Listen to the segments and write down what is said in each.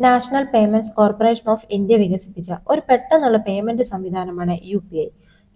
National payments corporation of India വികസിപ്പിച്ച ഒരു പെട്ടെന്നുള്ള പേയ്മെന്റ് സംവിധാനമാണ് U P I.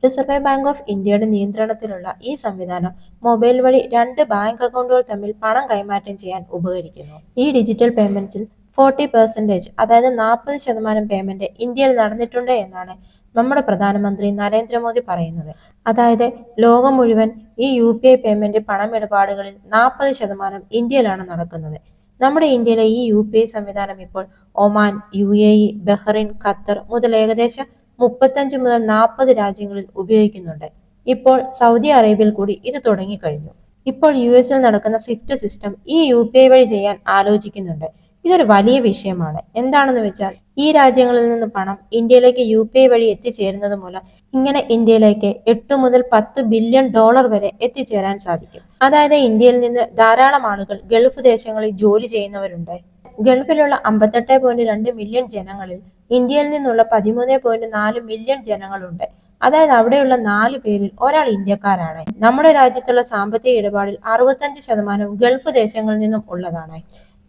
Reserve bank of ഇന്ത്യയുടെ നിയന്ത്രണത്തിലുള്ള ഈ സംവിധാനം മൊബൈൽ വഴി രണ്ട് ബാങ്ക് അക്കൗണ്ടുകൾ തമ്മിൽ പണം കൈമാറ്റം ചെയ്യാൻ ഉപകരിക്കുന്നു. ഈ ഡിജിറ്റൽ പേയ്മെന്റ്സിൽ ഫോർട്ടി പെർസെന്റേജ് അതായത് നാൽപ്പത് ശതമാനം പേയ്മെന്റ് ഇന്ത്യയിൽ നടന്നിട്ടുണ്ട് എന്നാണ് നമ്മുടെ പ്രധാനമന്ത്രി നരേന്ദ്രമോദി പറയുന്നത്. അതായത് ലോകം മുഴുവൻ ഈ യു പി ഐ പേയ്മെന്റ് പണമിടപാടുകളിൽ നാൽപ്പത് ശതമാനം ഇന്ത്യയിലാണ് നടക്കുന്നത്. നമ്മുടെ ഇന്ത്യയിലെ ഈ യു പി ഐ സംവിധാനം ഇപ്പോൾ Oman U A E Bahrain Qatar മുതൽ ഏകദേശം മുപ്പത്തഞ്ച് മുതൽ നാൽപ്പത് രാജ്യങ്ങളിൽ ഉപയോഗിക്കുന്നുണ്ട്. ഇപ്പോൾ സൗദി അറേബ്യയിൽ കൂടി ഇത് തുടങ്ങിക്കഴിഞ്ഞു. ഇപ്പോൾ യു എസിൽ നടക്കുന്ന സ്വിഫ്റ്റ് സിസ്റ്റം ഈ യു പി ഐ വഴി ചെയ്യാൻ ആലോചിക്കുന്നുണ്ട്. ഇതൊരു വലിയ വിഷയമാണ്. എന്താണെന്ന് വെച്ചാൽ ഈ രാജ്യങ്ങളിൽ നിന്ന് പണം ഇന്ത്യയിലേക്ക് യു പി ഐ വഴി എത്തിച്ചേരുന്നത് മൂലം ഇങ്ങനെ ഇന്ത്യയിലേക്ക് എട്ട് മുതൽ പത്ത് ബില്യൺ ഡോളർ വരെ എത്തിച്ചേരാൻ സാധിക്കും. അതായത് ഇന്ത്യയിൽ നിന്ന് ധാരാളം ആളുകൾ ഗൾഫ് ദേശങ്ങളിൽ ജോലി ചെയ്യുന്നവരുണ്ട്. ഗൾഫിലുള്ള അമ്പത്തെട്ട് പോയിന്റ് രണ്ട് മില്യൺ ജനങ്ങളിൽ ഇന്ത്യയിൽ നിന്നുള്ള പതിമൂന്ന് പോയിന്റ് നാല് മില്യൺ ജനങ്ങളുണ്ട്. അതായത് അവിടെയുള്ള നാല് പേരിൽ ഒരാൾ ഇന്ത്യക്കാരാണ്. നമ്മുടെ രാജ്യത്തുള്ള സാമ്പത്തിക ഇടപാടിൽ അറുപത്തഞ്ച് ശതമാനവും ഗൾഫ് ദേശങ്ങളിൽ നിന്നും ഉള്ളതാണ്.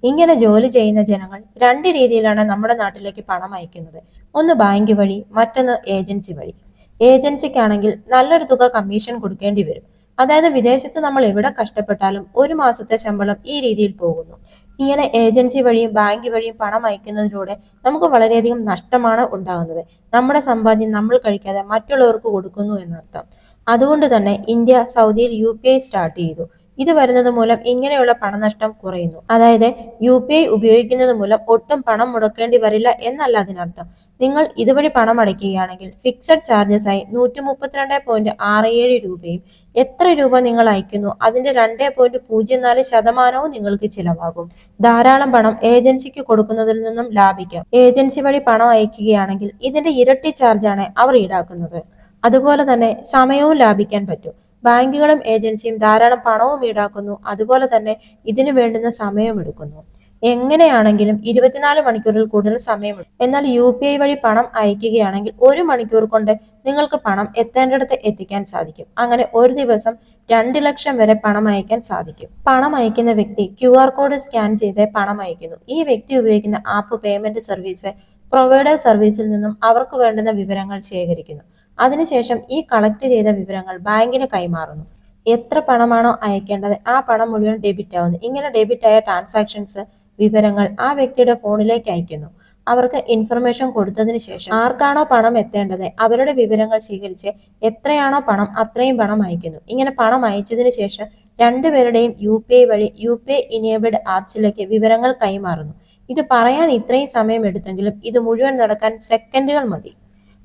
ഇങ്ങനെ ജോലി ചെയ്യുന്ന ജനങ്ങൾ രണ്ട് രീതിയിലാണ് നമ്മുടെ നാട്ടിലേക്ക് പണം അയക്കുന്നത്. ഒന്ന് ബാങ്ക് വഴി മറ്റൊന്ന് ഏജൻസി വഴി. ഏജൻസിക്കാണെങ്കിൽ നല്ലൊരു തുക കമ്മീഷൻ കൊടുക്കേണ്ടി വരും. അതായത് വിദേശത്ത് നമ്മൾ എവിടെ കഷ്ടപ്പെട്ടാലും ഒരു മാസത്തെ ശമ്പളം ഈ രീതിയിൽ പോകുന്നു. ഇങ്ങനെ ഏജൻസി വഴിയും ബാങ്ക് വഴിയും പണം അയക്കുന്നതിലൂടെ നമുക്ക് വളരെയധികം നഷ്ടമാണ് ഉണ്ടാകുന്നത്. നമ്മുടെ സമ്പാദ്യം നമ്മൾ കഴിക്കാതെ മറ്റുള്ളവർക്ക് കൊടുക്കുന്നു എന്നർത്ഥം. അതുകൊണ്ട് തന്നെ ഇന്ത്യ സൗദിയിൽ യു സ്റ്റാർട്ട് ചെയ്തു. ഇത് വരുന്നത് മൂലം ഇങ്ങനെയുള്ള പണനഷ്ടം കുറയുന്നു. അതായത് യു പി ഐ ഉപയോഗിക്കുന്നത് മൂലം ഒട്ടും പണം മുടക്കേണ്ടി വരില്ല എന്നല്ല അതിനർത്ഥം. നിങ്ങൾ ഇതുവഴി പണം അടയ്ക്കുകയാണെങ്കിൽ ഫിക്സഡ് ചാർജസ് ആയി നൂറ്റി മുപ്പത്തിരണ്ട് പോയിന്റ് ആറ് ഏഴ് രൂപയും എത്ര രൂപ നിങ്ങൾ അയക്കുന്നു അതിന്റെ രണ്ട് പോയിന്റ് പൂജ്യം നാല് ശതമാനവും നിങ്ങൾക്ക് ചിലവാകും. ധാരാളം പണം ഏജൻസിക്ക് കൊടുക്കുന്നതിൽ നിന്നും ലാഭിക്കാം. ഏജൻസി വഴി പണം അയക്കുകയാണെങ്കിൽ ഇതിന്റെ ഇരട്ടി ചാർജാണ് അവർ ഈടാക്കുന്നത്. അതുപോലെ തന്നെ സമയവും ലാഭിക്കാൻ പറ്റും. ബാങ്കുകളും ഏജൻസിയും ധാരാളം പണവും ഈടാക്കുന്നു. അതുപോലെ തന്നെ ഇതിനു വേണ്ടുന്ന സമയമെടുക്കുന്നു എങ്ങനെയാണെങ്കിലും ഇരുപത്തിനാല് മണിക്കൂറിൽ കൂടുതൽ സമയമെടുക്കും എന്നാൽ യു പി ഐ വഴി പണം അയക്കുകയാണെങ്കിൽ ഒരു മണിക്കൂർ കൊണ്ട് നിങ്ങൾക്ക് പണം എത്തേണ്ടിടത്ത് എത്തിക്കാൻ സാധിക്കും. അങ്ങനെ ഒരു ദിവസം രണ്ട് ലക്ഷം വരെ പണം അയക്കാൻ സാധിക്കും. പണം അയക്കുന്ന വ്യക്തി ക്യു ആർ കോഡ് സ്കാൻ ചെയ്ത് പണം അയക്കുന്നു. ഈ വ്യക്തി ഉപയോഗിക്കുന്ന ആപ്പ് പേയ്മെന്റ് സർവീസ് പ്രൊവൈഡർ സർവീസിൽ നിന്നും അവർക്ക് വേണ്ടുന്ന വിവരങ്ങൾ ശേഖരിക്കുന്നു. അതിനുശേഷം ഈ കളക്ട് ചെയ്ത വിവരങ്ങൾ ബാങ്കിന് കൈമാറുന്നു. എത്ര പണമാണോ അയക്കേണ്ടത് ആ പണം മുഴുവൻ ഡെബിറ്റ് ആവുന്നു. ഇങ്ങനെ ഡെബിറ്റ് ആയ ട്രാൻസാക്ഷൻസ് വിവരങ്ങൾ ആ വ്യക്തിയുടെ ഫോണിലേക്ക് അയക്കുന്നു. അവർക്ക് ഇൻഫർമേഷൻ കൊടുത്തതിന് ശേഷം ആർക്കാണോ പണം എത്തേണ്ടത് അവരുടെ വിവരങ്ങൾ സ്വീകരിച്ച് എത്രയാണോ പണം അത്രയും പണം അയക്കുന്നു. ഇങ്ങനെ പണം അയച്ചതിന് ശേഷം രണ്ടുപേരുടെയും യു പി ഐ വഴി യു പി ഐ ഇനേബിൾഡ് ആപ്സിലേക്ക് വിവരങ്ങൾ കൈമാറുന്നു. ഇത് പറയാൻ ഇത്രയും സമയം എടുത്തെങ്കിലും ഇത് മുഴുവൻ നടക്കാൻ സെക്കൻഡുകൾ മതി.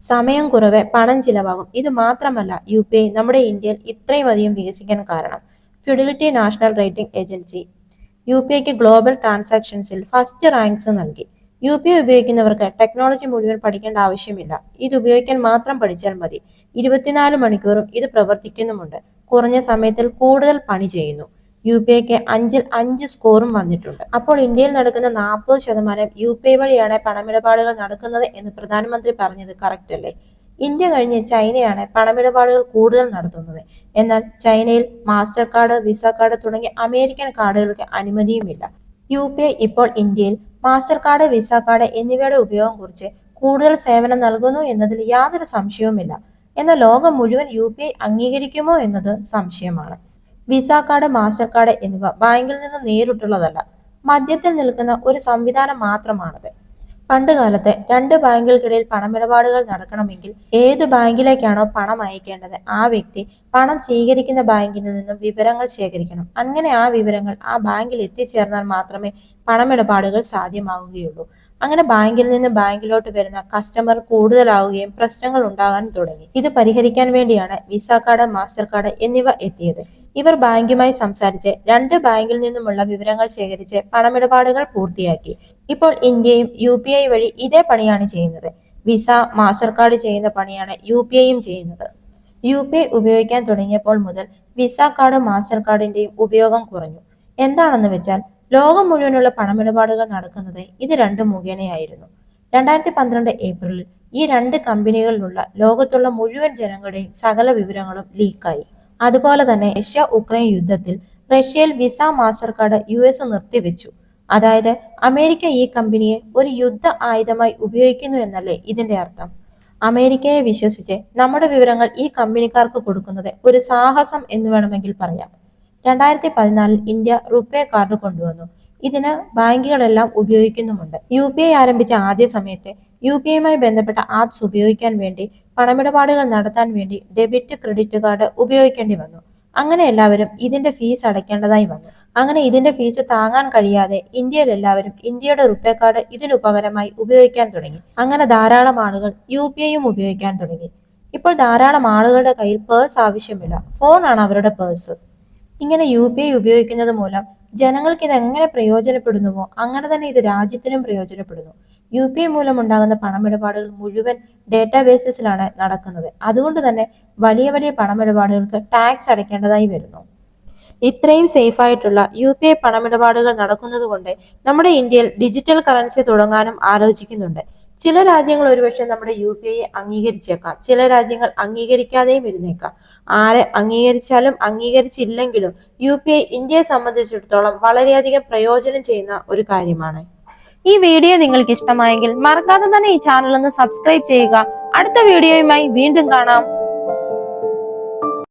സമയം കുറവ് പണം ചിലവാകും. ഇത് മാത്രമല്ല യു പി ഐ നമ്മുടെ ഇന്ത്യയിൽ ഇത്രയും അധികം വികസിക്കാൻ കാരണം. Fidelity national rating agency U P ഐക്ക് ഗ്ലോബൽ ട്രാൻസാക്ഷൻസിൽ ഫസ്റ്റ് റാങ്ക്സ് നൽകി. യു പി ഐ ഉപയോഗിക്കുന്നവർക്ക് ടെക്നോളജി മുഴുവൻ പഠിക്കേണ്ട ആവശ്യമില്ല. ഇത് ഉപയോഗിക്കാൻ മാത്രം പഠിച്ചാൽ മതി. ഇരുപത്തിനാല് മണിക്കൂറും ഇത് പ്രവർത്തിക്കുന്നുമുണ്ട്. കുറഞ്ഞ സമയത്തിൽ കൂടുതൽ പണി ചെയ്യുന്നു. യു പി ഐക്ക് അഞ്ചിൽ അഞ്ച് സ്കോറും വന്നിട്ടുണ്ട്. അപ്പോൾ ഇന്ത്യയിൽ നടക്കുന്ന നാൽപ്പത് ശതമാനം യു പി ഐ വഴിയാണ് പണമിടപാടുകൾ നടക്കുന്നത് എന്ന് പ്രധാനമന്ത്രി പറഞ്ഞത് കറക്റ്റ് അല്ലേ ഇന്ത്യ കഴിഞ്ഞ് ചൈനയാണ് പണമിടപാടുകൾ കൂടുതൽ നടത്തുന്നത്. എന്നാൽ ചൈനയിൽ മാസ്റ്റർ കാർഡ് വിസ കാർഡ് തുടങ്ങിയ അമേരിക്കൻ കാർഡുകൾക്ക് അനുമതിയുമില്ല. യു പി ഐ ഇപ്പോൾ ഇന്ത്യയിൽ മാസ്റ്റർ കാർഡ് വിസ കാർഡ് എന്നിവയുടെ ഉപയോഗം കുറിച്ച് കൂടുതൽ സേവനം നൽകുന്നു എന്നതിൽ യാതൊരു സംശയവുമില്ല. എന്നാൽ ലോകം മുഴുവൻ യു അംഗീകരിക്കുമോ എന്നത് സംശയമാണ്. വിസ കാർഡ് മാസ്റ്റർ കാർഡ് എന്നിവ ബാങ്കിൽ നിന്ന് നേരിട്ടുള്ളതല്ല. മധ്യത്തിൽ നിൽക്കുന്ന ഒരു സംവിധാനം മാത്രമാണത്. പണ്ടുകാലത്ത് രണ്ട് ബാങ്കുകൾക്കിടയിൽ പണമിടപാടുകൾ നടക്കണമെങ്കിൽ ഏത് ബാങ്കിലേക്കാണോ പണം അയക്കേണ്ടത് ആ വ്യക്തി പണം സ്വീകരിക്കുന്ന ബാങ്കിൽ നിന്നും വിവരങ്ങൾ ശേഖരിക്കണം. അങ്ങനെ ആ വിവരങ്ങൾ ആ ബാങ്കിൽ എത്തിച്ചേർന്നാൽ മാത്രമേ പണമിടപാടുകൾ സാധ്യമാവുകയുള്ളൂ അങ്ങനെ ബാങ്കിൽ നിന്ന് ബാങ്കിലോട്ട് വരുന്ന കസ്റ്റമർ കൂടുതലാവുകയും പ്രശ്നങ്ങൾ ഉണ്ടാകാൻ തുടങ്ങി. ഇത് പരിഹരിക്കാൻ വേണ്ടിയാണ് വിസ കാർഡ് മാസ്റ്റർ കാർഡ് എന്നിവ എത്തിയത്. ഇവർ ബാങ്കുമായി സംസാരിച്ച് രണ്ട് ബാങ്കിൽ നിന്നുമുള്ള വിവരങ്ങൾ ശേഖരിച്ച് പണമിടപാടുകൾ പൂർത്തിയാക്കി. ഇപ്പോൾ ഇന്ത്യയും യു പി ഐ വഴി ഇതേ പണിയാണ് ചെയ്യുന്നത്. വിസ മാസ്റ്റർ കാർഡ് ചെയ്യുന്ന പണിയാണ് യു പി ഐയും ചെയ്യുന്നത്. യു പി ഐ ഉപയോഗിക്കാൻ തുടങ്ങിയപ്പോൾ മുതൽ വിസ കാർഡ് മാസ്റ്റർ കാർഡിന്റെയും ഉപയോഗം കുറഞ്ഞു. എന്താണെന്ന് വെച്ചാൽ ലോകം മുഴുവനുള്ള പണമിടപാടുകൾ നടക്കുന്നത് ഇത് രണ്ടും മുഖേനയായിരുന്നു. രണ്ടായിരത്തി പന്ത്രണ്ട് ഏപ്രിലിൽ ഈ രണ്ട് കമ്പനികളിലുള്ള ലോകത്തുള്ള മുഴുവൻ ജനങ്ങളുടെയും സകല വിവരങ്ങളും ലീക്കായി. അതുപോലെ തന്നെ റഷ്യ ഉക്രൈൻ യുദ്ധത്തിൽ റഷ്യയിൽ Visa Mastercard U S നിർത്തിവെച്ചു. അതായത് അമേരിക്ക ഈ കമ്പനിയെ ഒരു യുദ്ധ ആയുധമായി ഉപയോഗിക്കുന്നു എന്നല്ലേ ഇതിന്റെ അർത്ഥം? അമേരിക്കയെ വിശ്വസിച്ച് നമ്മുടെ വിവരങ്ങൾ ഈ കമ്പനിക്കാർക്ക് കൊടുക്കുന്നത് ഒരു സാഹസം എന്ന് വേണമെങ്കിൽ പറയാം. രണ്ടായിരത്തി പതിനാലിൽ ഇന്ത്യ റുപേ കാർഡ് കൊണ്ടുവന്നു. ഇതിന് ബാങ്കുകളെല്ലാം ഉപയോഗിക്കുന്നുമുണ്ട്. യു പി ഐ ആരംഭിച്ച ആദ്യ സമയത്ത് യു പി ഐയുമായി ബന്ധപ്പെട്ട ആപ്സ് ഉപയോഗിക്കാൻ വേണ്ടി പണമിടപാടുകൾ നടത്താൻ വേണ്ടി ഡെബിറ്റ് ക്രെഡിറ്റ് കാർഡ് ഉപയോഗിക്കേണ്ടി വന്നു. അങ്ങനെ എല്ലാവരും ഇതിന്റെ ഫീസ് അടയ്ക്കേണ്ടതായി വന്നു. അങ്ങനെ ഇതിന്റെ ഫീസ് താങ്ങാൻ കഴിയാതെ ഇന്ത്യയിൽ എല്ലാവരും ഇന്ത്യയുടെ റുപ്പേ കാർഡ് ഇതിനു പകരമായി ഉപയോഗിക്കാൻ തുടങ്ങി. അങ്ങനെ ധാരാളം ആളുകൾ യു പി ഐയും ഉപയോഗിക്കാൻ തുടങ്ങി. ഇപ്പോൾ ധാരാളം ആളുകളുടെ കയ്യിൽ പേഴ്സ് ആവശ്യമില്ല. ഫോണാണ് അവരുടെ പേഴ്സ്. ഇങ്ങനെ യു പി ഐ ഉപയോഗിക്കുന്നത് മൂലം ജനങ്ങൾക്ക് ഇത് എങ്ങനെ പ്രയോജനപ്പെടുന്നുവോ അങ്ങനെ തന്നെ ഇത് രാജ്യത്തിനും പ്രയോജനപ്പെടുന്നു. യു പി ഐ മൂലം ഉണ്ടാകുന്ന പണമിടപാടുകൾ മുഴുവൻ ഡേറ്റാബേസിസിലാണ് നടക്കുന്നത്. അതുകൊണ്ട് തന്നെ വലിയ വലിയ പണമിടപാടുകൾക്ക് ടാക്സ് അടയ്ക്കേണ്ടതായി വരുന്നു. ഇത്രയും സേഫ് ആയിട്ടുള്ള യു പി ഐ പണമിടപാടുകൾ നടക്കുന്നത് കൊണ്ട് നമ്മുടെ ഇന്ത്യയിൽ ഡിജിറ്റൽ കറൻസി തുടങ്ങാനും ആലോചിക്കുന്നുണ്ട്. ചില രാജ്യങ്ങൾ ഒരുപക്ഷെ നമ്മുടെ യു പി ഐ അംഗീകരിച്ചേക്കാം. ചില രാജ്യങ്ങൾ അംഗീകരിക്കാതെയും ഇരുന്നേക്കാം. ആരെ അംഗീകരിച്ചാലും അംഗീകരിച്ചില്ലെങ്കിലും യു പി ഐ ഇന്ത്യയെ സംബന്ധിച്ചിടത്തോളം വളരെയധികം പ്രയോജനം ചെയ്യുന്ന ഒരു കാര്യമാണ്. ഈ വീഡിയോ നിങ്ങൾക്ക് ഇഷ്ടമായെങ്കിൽ മറക്കാതെ തന്നെ ഈ ചാനൽ ഒന്ന് സബ്സ്ക്രൈബ് ചെയ്യുക. അടുത്ത വീഡിയോയുമായി വീണ്ടും കാണാം.